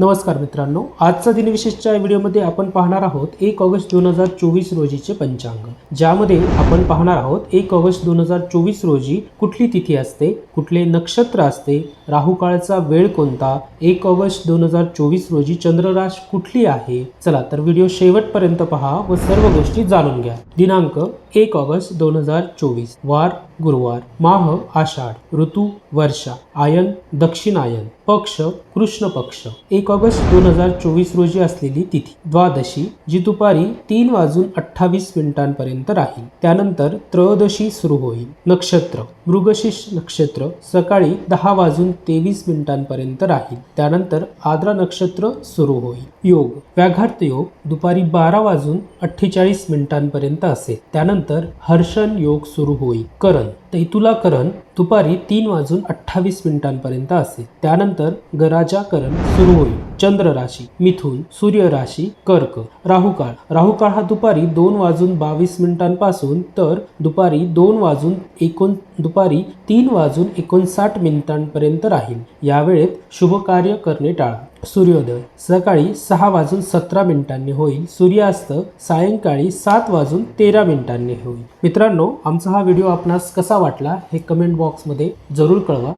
नमस्कार मित्रांनो आजचा दिनविशेषच्या व्हिडिओमध्ये आपण पाहणार आहोत एक ऑगस्ट दोन हजार चोवीस रोजीचे पंचांग ज्यामध्ये आपण पाहणार आहोत एक ऑगस्ट दोन हजार चोवीस रोजी कुठली तिथी असते कुठले नक्षत्र असते राहू काळचा वेळ कोणता एक ऑगस्ट दोन हजार चोवीस रोजी चंद्रराश कुठली आहे? चला तर व्हिडिओ शेवटपर्यंत पहा व सर्व गोष्टी जाणून घ्या. दिनांक एक ऑगस्ट दोन हजार चोवीस वार गुरुवार माह आषाढ ऋतू वर्षा आयन दक्षिणायन पक्ष कृष्ण पक्ष एक ऑगस्ट दोन हजार चोवीस रोजी असलेली तिथी द्वादशी जी दुपारी तीन वाजून अठ्ठावीस मिनिटांपर्यंत राहील. त्यानंतर त्रयोदशी सुरू होईल. नक्षत्र मृगशीर्ष नक्षत्र सकाळी दहा वाजून तेवीस मिनिटांपर्यंत राहील. त्यानंतर आद्रा नक्षत्र सुरू होईल. योग व्याघात योग दुपारी बारा वाजून अठ्ठेचाळीस मिनिटांपर्यंत असेल. त्यानंतर हर्षण योग सुरू होईल. करण तैतुलाकरण दुपारी तीन वाजून अठ्ठावीस मिनिटांपर्यंत असेल. त्यानंतर गराजा करण सुरू होईल. चंद्र राशी मिथुन सूर्य राशी कर्क राहुकाळ. राहुकाळ हा दुपारी दोन वाजून बावीस मिनिटांपासून तर दुपारी दोन वाजून एकोण दुपारी तीन वाजून एकोणसाठ मिनिटांपर्यंत राहील. यावेळेत शुभ कार्य करणे टाळा. सूर्योदय सकाळी सहा वाजून सतरा मिनिटांनी होईल. सूर्यास्त सायंकाळी सात वाजून तेरा मिनिटांनी होईल. मित्रांनो आमचा हा व्हिडिओ आपणास कसा वाटला हे कमेंट बॉक्समध्ये जरूर कळवा.